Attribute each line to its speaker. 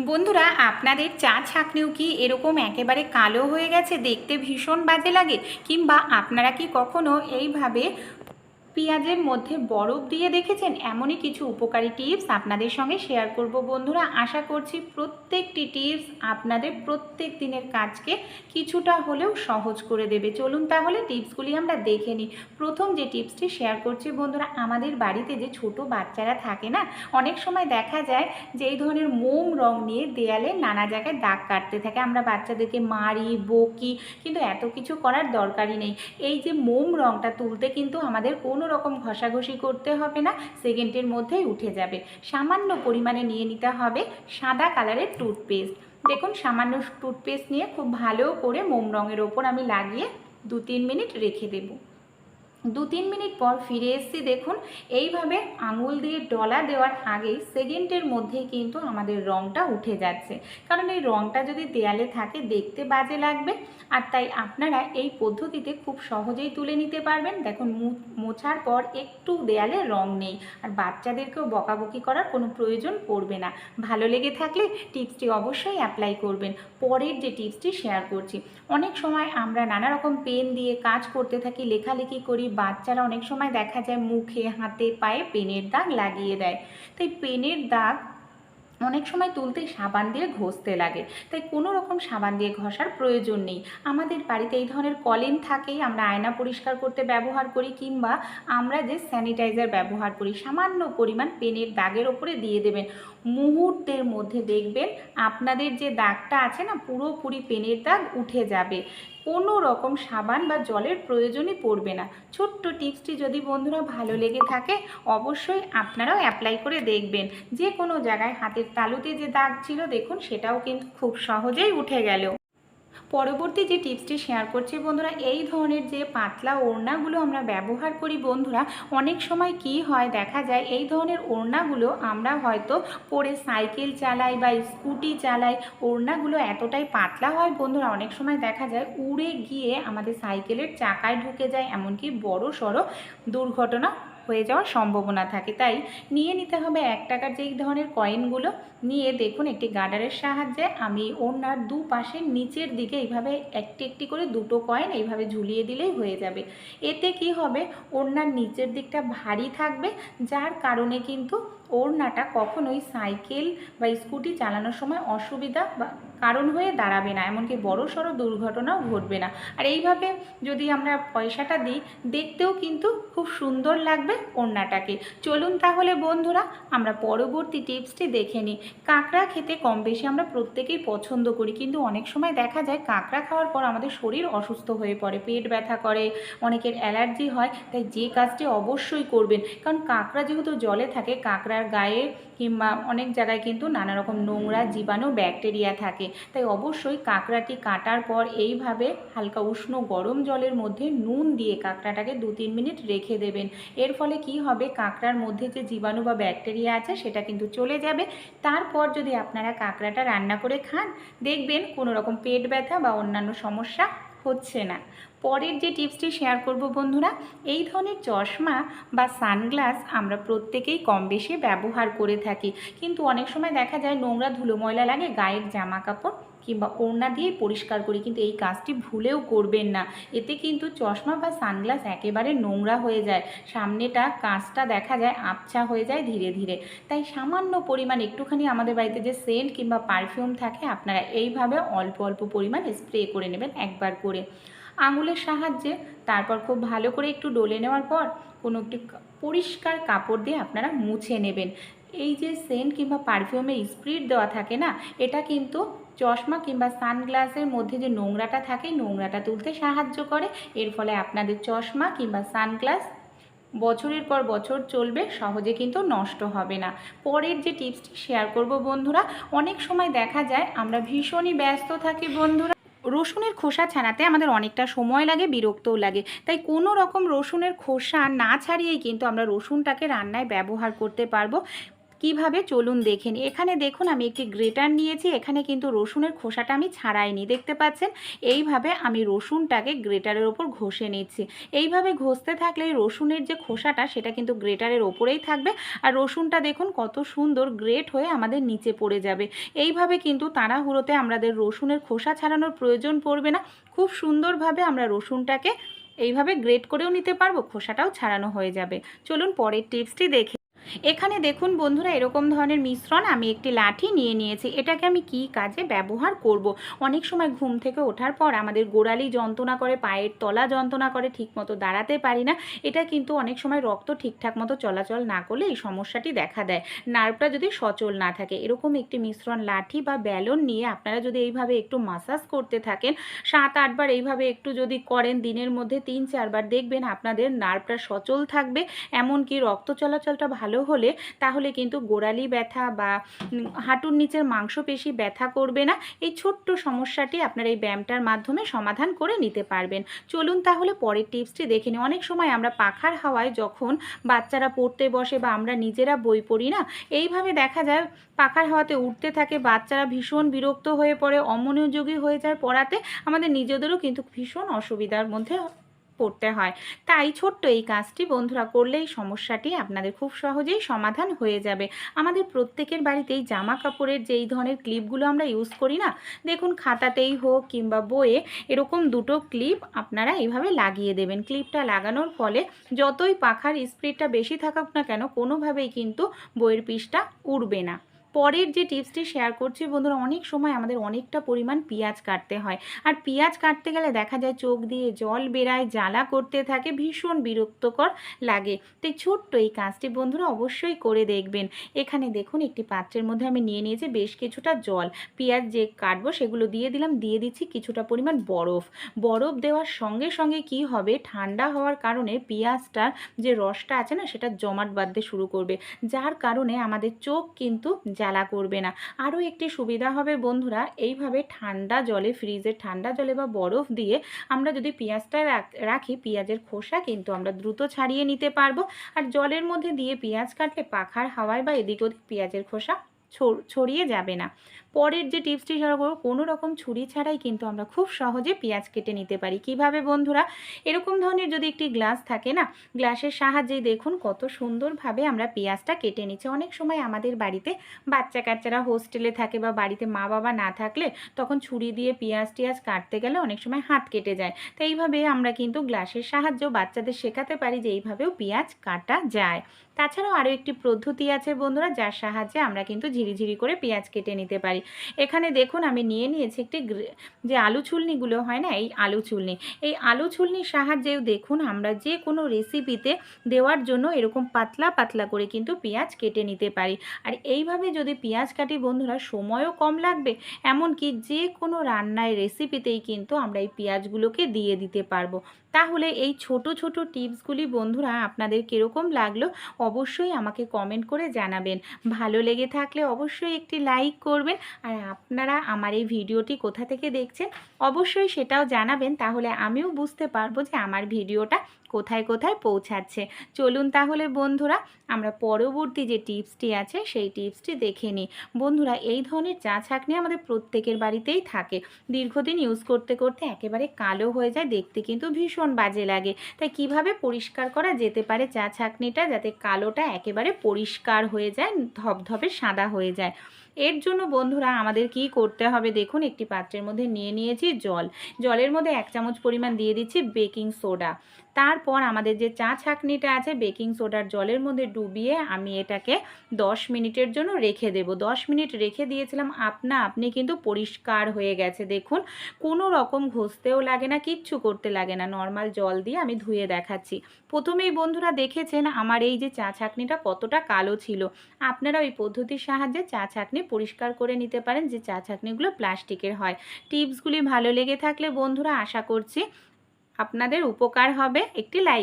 Speaker 1: বন্ধুরা, আপনাদের চা ছাঁকনিও কি এরকম একেবারে কালো হয়ে গেছে? দেখতে ভীষণ বাজে লাগে। কিংবা আপনারা কি কখনো এইভাবে পেঁয়াজের মধ্যে বরফ দিয়ে দেখেছেন? এমনই কিছু উপকারী টিপস আপনাদের সঙ্গে শেয়ার করব। বন্ধুরা, আশা করছি প্রত্যেকটি টিপস আপনাদের প্রত্যেক দিনের কাজকে কিছুটা হলেও সহজ করে দেবে। চলুন তাহলে টিপসগুলি আমরা দেখে নিই। প্রথম যে টিপসটি শেয়ার করছি, বন্ধুরা, আমাদের বাড়িতে যে ছোট বাচ্চারা থাকে না, অনেক সময় দেখা যায় যে এই ধরনের মোম রং নিয়ে দেয়ালে নানা জায়গায় দাগ কাটতে থাকে। আমরা বাচ্চাদেরকে মারি, বকি, কিন্তু এত কিছু করার দরকারই নেই। এই যে মোম রংটা তুলতে কিন্তু আমাদের কোনো রকম ঘষাঘষি করতে হবে না, সেকেন্ডের মধ্যেই উঠে যাবে। সামান্য পরিমাণে নিয়ে নিতে হবে সাদা কালারের টুথপেস্ট। দেখুন, সামান্য টুথপেস্ট নিয়ে খুব ভালো করে মোম রঙের ওপর আমি লাগিয়ে দু তিন মিনিট রেখে দেবো। দু তিন মিনিট পর ফিরে এসেছি, দেখুন, এইভাবে আঙুল দিয়ে ডলা দেওয়ার আগেই সেকেন্ডের মধ্যেই কিন্তু আমাদের রঙটা উঠে যাচ্ছে। কারণ এই রঙটা যদি দেয়ালে থাকে, দেখতে বাজে লাগবে। আর তাই আপনারা এই পদ্ধতিতে খুব সহজেই তুলে নিতে পারবেন। দেখুন মোছার পর একটু দেয়ালে রং নেই। আর বাচ্চাদেরকেও বকাবকি করার কোনো প্রয়োজন পড়বে না। ভালো লেগে থাকলে টিপসটি অবশ্যই অ্যাপ্লাই করবেন। পরের যে টিপসটি শেয়ার করছি, অনেক সময় আমরা নানা রকম পেন দিয়ে কাজ করতে থাকি, লেখালেখি করি বাচ্চারা অনেক সময় দেখা যায় মুখে, হাতে, পায়ে পেনের দাগ লাগিয়ে দেয়। তাই পেনের দাগ অনেক সময় তুলতে সাবান দিয়ে ঘষতে লাগে। তাই কোনো রকম সাবান দিয়ে ঘষার প্রয়োজন নেই। আমাদের বাড়িতে এই ধরনের কলিন থাকেই, আমরা আয়না পরিষ্কার করতে ব্যবহার করি কিংবা আমরা যে স্যানিটাইজার ব্যবহার করি, সামান্য পরিমাণ পেনের দাগের ওপরে দিয়ে দেবেন। মুহূর্তের মধ্যে দেখবেন আপনাদের যে দাগটা আছে না, পুরোপুরি পেনের দাগ উঠে যাবে। কোনো রকম সাবান বা জলের প্রয়োজনই পড়বে না। ছোট্ট টিপসটি যদি বন্ধুরা ভালো লেগে থাকে, অবশ্যই আপনারাও অ্যাপ্লাই করে দেখবেন। যে কোনো জায়গায় হাতের তালুতে যে দাগ ছিল, দেখুন সেটাও কিন্তু খুব সহজেই উঠে গেল। পরবর্তী যে টিপসটি শেয়ার করছি বন্ধুরা, এই ধরনের যে পাতলা ওড়নাগুলো আমরা ব্যবহার করি বন্ধুরা, অনেক সময় কি হয় দেখা যায়, এই ধরনের ওড়নাগুলো আমরা হয়তো পরে সাইকেল চালাই বা স্কুটি চালাই, ওড়নাগুলো এতটাই পাতলা হয় বন্ধুরা, অনেক সময় দেখা যায় উড়ে গিয়ে আমাদের সাইকেলের চাকায় ঢুকে যায়, এমনকি বড় সড়ো দুর্ঘটনা হয়ে যাওয়ার সম্ভাবনা থাকে। তাই নিয়ে নিতে হবে এক টাকার যেই ধরনের কয়েনগুলো নিয়ে দেখুন একটি গার্ডারের সাহায্যে আমি ওনার দু পাশে নিচের দিকে এইভাবে একটি একটি করে দুটো কয়েন এইভাবে ঝুলিয়ে দিলেই হয়ে যাবে। এতে কি হবে? ওড়নার নিচের দিকটা ভারী থাকবে, যার কারণে কিন্তু ওড়নাটা কখনোই সাইকেল বা স্কুটি চালানোর সময় অসুবিধা বা কারণ হয়ে দাঁড়াবে না। এমনকি বড় সড়ো দুর্ঘটনাও ঘটবে না। আর এইভাবে যদি আমরা পয়সাটা দিই, দেখতেও কিন্তু খুব সুন্দর লাগবে ওড়নাটাকে চলুন তাহলে বন্ধুরা, আমরা পরবর্তী টিপসটি দেখে নিই। কাঁকড়া খেতে কম বেশি আমরা প্রত্যেকেই পছন্দ করি, কিন্তু অনেক সময় দেখা যায় কাঁকড়া খাওয়ার পর আমাদের শরীর অসুস্থ হয়ে পড়ে, পেট ব্যথা করে, অনেকের অ্যালার্জি হয়, তাই যে কাজটি অবশ্যই করবেন। কারণ কাঁকড়া যেহেতু জলে থাকে, কাঁকড়ার গায়ে কিংবা অনেক জায়গায় কিন্তু নানা রকম নোংরা জীবাণু, ব্যাকটেরিয়া থাকে। তাই অবশ্যই কাঁকড়াটি কাটার পর এইভাবে হালকা উষ্ণ গরম জলের মধ্যে নুন দিয়ে কাঁকড়াটাকে দু তিন মিনিট রেখে দেবেন। এর ফলে কি হবে? কাঁকড়ার মধ্যে যে জীবাণু বা ব্যাকটেরিয়া আছে, সেটা কিন্তু চলে যাবে। তারপর যদি আপনারা কাঁকড়াটা রান্না করে খান, দেখবেন কোনো রকম পেট ব্যথা বা অন্যান্য সমস্যা হচ্ছে না। পরের যে টিপসটি শেয়ার করব বন্ধুরা, এই ধরনের চশমা বা সানগ্লাস আমরা প্রত্যেকেই কম বেশি ব্যবহার করে থাকি। কিন্তু অনেক সময় দেখা যায় নোংরা ধুলো ময়লা লাগে, গায়ের জামা কাপড় কিংবা ওড়না দিয়ে পরিষ্কার করি, কিন্তু এই কাজটি ভুলেও করবেন না। এতে কিন্তু চশমা বা সানগ্লাস একেবারে নোংরা হয়ে যায়। সামনেটা, কাঁচটা দেখা যায় আবছা হয়ে যায় ধীরে ধীরে। তাই সামান্য পরিমাণ একটুখানি আমাদের বাড়িতে যে সেন্ট কিংবা পারফিউম থাকে, আপনারা এইভাবে অল্প অল্প পরিমাণ স্প্রে করে নেবেন একবার করে। আঙুলের সাহায্যে, তারপর খুব ভালো করে একটু ডলে নেওয়ার পর, কোনো একটি পরিষ্কার কাপড় দিয়ে আপনারা মুছে নেবেন। এই যে সেন্ট কিংবা পারফিউমে স্প্রিট দেওয়া থাকে না, এটা কিন্তু চশমা কিংবা সানগ্লাসের মধ্যে যে নোংরাটা থাকে, নোংরাটা তুলতে সাহায্য করে। এর ফলে আপনাদের চশমা কিংবা সানগ্লাস বছরের পর বছর চলবে, সহজে কিন্তু নষ্ট হবে না। পরের যে টিপসটি শেয়ার করব বন্ধুরা, অনেক সময় দেখা যায় আমরা ভীষণই ব্যস্ত থাকি বন্ধুরা। রসুনের খোসা ছাড়াতে আমাদের অনেকটা সময় লাগে, বিরক্তও লাগে। তাই কোনো রকম রসুনের খোসা না ছাড়িয়েই কিন্তু আমরা রসুনটাকে রান্নায় ব্যবহার করতে পারব। কীভাবে চলুন দেখেন। এখানে দেখুন আমি একটি গ্রেটার নিয়েছি, এখানে কিন্তু রসুনের খোসাটা আমি ছাড়াইনি। দেখতে পাচ্ছেন? এইভাবে আমি রসুনটাকে গ্রেটারের ওপর ঘষে নিচ্ছি। এইভাবে ঘষতে থাকলে রসুনের যে খোসাটা, সেটা কিন্তু গ্রেটারের ওপরেই থাকবে। আর রসুনটা দেখুন কত সুন্দর গ্রেট হয়ে আমাদের নিচে পড়ে যাবে। এইভাবে কিন্তু তাড়াহুড়োতে আমাদের রসুনের খোসা ছাড়ানোর প্রয়োজন পড়বে না। খুব সুন্দরভাবে আমরা রসুনটাকে এইভাবে গ্রেট করেও নিতে পারব, খোসাটাও ছাড়ানো হয়ে যাবে। চলুন পরের টিপসটি দেখে এখানে দেখুন বন্ধুরা, এরকম ধরনের মিশ্রণ আমি একটি লাঠি নিয়ে নিয়েছি। এটাকে আমি কি কাজে ব্যবহার করব। অনেক সময় ঘুম থেকে ওঠার পর আমাদের গোড়ালি যন্ত্রণা করে, পায়ের তলা যন্ত্রণা করে, ঠিকমতো দাঁড়াতে পারি না। এটা কিন্তু অনেক সময় রক্ত ঠিকঠাক মতো চলাচল না করলে এই সমস্যাটি দেখা দেয়। নার্ভটা যদি সচল না থাকে, এরকম একটি মিশ্রণ লাঠি বা ব্যালন নিয়ে আপনারা যদি এইভাবে একটু মাসাজ করতে থাকেন, সাত আটবার এইভাবে একটু যদি করেন, দিনের মধ্যে তিন চারবার দেখবেন আপনাদের নার্ভটা সচল থাকবে। এমনকি রক্ত চলাচলটা ভালো হলে তাহলে কিন্তু গোড়ালি ব্যথা বা হাঁটুর নিচের মাংসপেশি ব্যথা করবে না। এই ছোট্ট সমস্যাটি আপনারা এই ব্যায়ামটার মাধ্যমে সমাধান করে নিতে পারবেন। চলুন তাহলে পরের টিপসটি দেখে নিই। অনেক সময় আমরা পাখার হাওয়ায় যখন বাচ্চারা পড়তে বসে বা আমরা নিজেরা বই পড়ি না, এইভাবে দেখা যায় পাখার হাওয়াতে উঠতে থাকে, বাচ্চারা ভীষণ বিরক্ত হয়ে পড়ে, অমনোযোগী হয়ে যায় পড়াতে। আমাদের নিজেদেরও কিন্তু ভীষণ অসুবিধার মধ্যে পড়তে হয়। তাই ছোট্ট এই কাজটি বন্ধুরা করলে এই সমস্যাটি আপনাদের খুব সহজেই সমাধান হয়ে যাবে। আমাদের প্রত্যেকের বাড়িতেই জামা কাপড়ের যেই ধরনের ক্লিপগুলো আমরা ইউজ করি না, দেখুন খাতাতেই হোক কিংবা বইয়ে এরকম দুটো ক্লিপ আপনারা এইভাবে লাগিয়ে দেবেন। ক্লিপটা লাগানোর ফলে যতই পাখার স্পিডটা বেশি থাকুক না কেন, কোনোভাবেই কিন্তু বইয়ের পিসটা উড়বে না। পরের যে টিপসটি শেয়ার করছি, বন্ধুরা, অনেক সময় আমাদের অনেকটা পরিমাণ পেঁয়াজ কাটতে হয়। আর পেঁয়াজ কাটতে গেলে দেখা যায় চোখ দিয়ে জল বেরায়, জ্বালা করতে থাকে, ভীষণ বিরক্তকর লাগে। তো এই ছোট্ট এই কাজটি বন্ধুরা অবশ্যই করে দেখবেন। এখানে দেখুন, একটি পাত্রের মধ্যে আমি নিয়ে নিয়েছি বেশ কিছুটা জল। পেঁয়াজ যে কাটবো, সেগুলো দিয়ে দিলাম, দিয়ে দিচ্ছি কিছুটা পরিমাণ বরফ। বরফ দেওয়ার সঙ্গে সঙ্গে কি হবে? ঠান্ডা হওয়ার কারণে পেঁয়াজটার যে রসটা আছে না, সেটা জমাট বাঁধতে শুরু করবে। যার কারণে আমাদের চোখ কিন্তু জ্বালা করবে না। আরও একটি সুবিধা হবে বন্ধুরা, এইভাবে ঠান্ডা জলে, ফ্রিজে ঠান্ডা জলে বা বরফ দিয়ে আমরা যদি পেঁয়াজটা রাখ- পেঁয়াজের খোসা কিন্তু আমরা দ্রুত ছাড়িয়ে নিতে পারব। আর জলের মধ্যে দিয়ে পেঁয়াজ কাটলে পাখার হাওয়ায় বা এদিক ওদিক পেঁয়াজের খোসা ছড়িয়ে যাবে না। পরের যে টিপসটি শেয়ার করব, কোনো রকম ছুরি ছাড়াই কিন্তু আমরা খুব সহজে পেঁয়াজ কেটে নিতে পারি। কীভাবে বন্ধুরা? এরকম ধরনের যদি একটি গ্লাস থাকে না গ্লাসের সাহায্যেই দেখুন কত সুন্দরভাবে আমরা পেঁয়াজটা কেটে নিচ্ছি। অনেক সময় আমাদের বাড়িতে বাচ্চা কাচ্চারা হোস্টেলে থাকে বা বাড়িতে মা বাবা না থাকলে তখন ছুরি দিয়ে পেঁয়াজ টিয়াজ কাটতে গেলে অনেক সময় হাত কেটে যায়। তো এইভাবে আমরা কিন্তু গ্লাসের সাহায্য বাচ্চাদের শেখাতে পারি যে এইভাবেও পেঁয়াজ কাটা যায়। তাছাড়াও আরও একটি পদ্ধতি আছে বন্ধুরা, যার সাহায্যে আমরা কিন্তু ঝিরিঝিরি করে পেঁয়াজ কেটে নিতে পারি। এখানে দেখুন আমি নিয়ে নিয়েছি একটি যে আলু ছুলনিগুলো হয় না, এই আলু ছুলনি এই আলু ছুলনির সাহায্যেও দেখুন আমরা যে কোনো রেসিপিতে দেওয়ার জন্য এরকম পাতলা পাতলা করে কিন্তু পেঁয়াজ কেটে নিতে পারি। আর এইভাবে যদি পেঁয়াজ কাটি, বন্ধুরা, সময়ও কম লাগবে। এমনকি যে কোনো রান্নায় রেসিপিতেই কিন্তু আমরা এই পেঁয়াজগুলোকে দিয়ে দিতে পারব। তাহলে এই ছোট ছোট টিপসগুলি বন্ধুরা আপনাদের কীরকম লাগল অবশ্যই আমাকে কমেন্ট করে জানাবেন। ভালো লেগে থাকলে অবশ্যই একটি লাইক করবেন। আর আপনারা আমার এই ভিডিওটি কোথা থেকে দেখছেন অবশ্যই সেটাও জানাবেন। তাহলে আমিও বুঝতে পারব যে আমার ভিডিওটা কোথায় কোথায় পৌঁছাচ্ছে। চলুন তাহলে বন্ধুরা, আমরা পরবর্তী যে টিপসটি আছে, সেই টিপসটি দেখে নিই। বন্ধুরা, এই ধরনের চা ছাঁকনি আমাদের প্রত্যেকের বাড়িতেই থাকে। দীর্ঘদিন ইউজ করতে করতে একেবারে কালো হয়ে যায়, দেখতে কিন্তু ভীষণ বাজে লাগে। তাই কীভাবে পরিষ্কার করা যেতে পারে চা ছাঁকনিটা যাতে কালোটা একেবারে পরিষ্কার হয়ে যায়, ধবধবে সাদা হয়ে যায়? এর জন্য বন্ধুরা আমাদের কি করতে হবে? দেখুন, একটি পাত্রের মধ্যে নিয়ে নিয়েছি জল। জলের মধ্যে এক চামচ পরিমাণ দিয়ে দিচ্ছি বেকিং সোডা। তারপর আমাদের যে চা ছাঁকনিটা আছে, বেকিং সোডার জলের মধ্যে ডুবিয়ে আমি এটাকে দশ মিনিটের জন্য রেখে দেব। দশ মিনিট রেখে দিয়েছিলাম, আপনা আপনি কিন্তু পরিষ্কার হয়ে গেছে। দেখুন, কোনো রকম ঘষতেও লাগে না, কিচ্ছু করতে লাগে না। নর্মাল জল দিয়ে আমি ধুয়ে দেখাচ্ছি। প্রথমেই বন্ধুরা দেখেছেন আমার এই যে চা ছাঁকনিটা কতটা কালো ছিল। আপনারা ওই পদ্ধতির সাহায্যে চা ছাঁকনি পরিষ্কার করে নিতে পারেন যে চা ছাঁকনিগুলো প্লাস্টিকের হয়। টিপসগুলি ভালো লেগে থাকলে বন্ধুরা আশা করছি আপনাদের উপকার হবে। একটি লাইক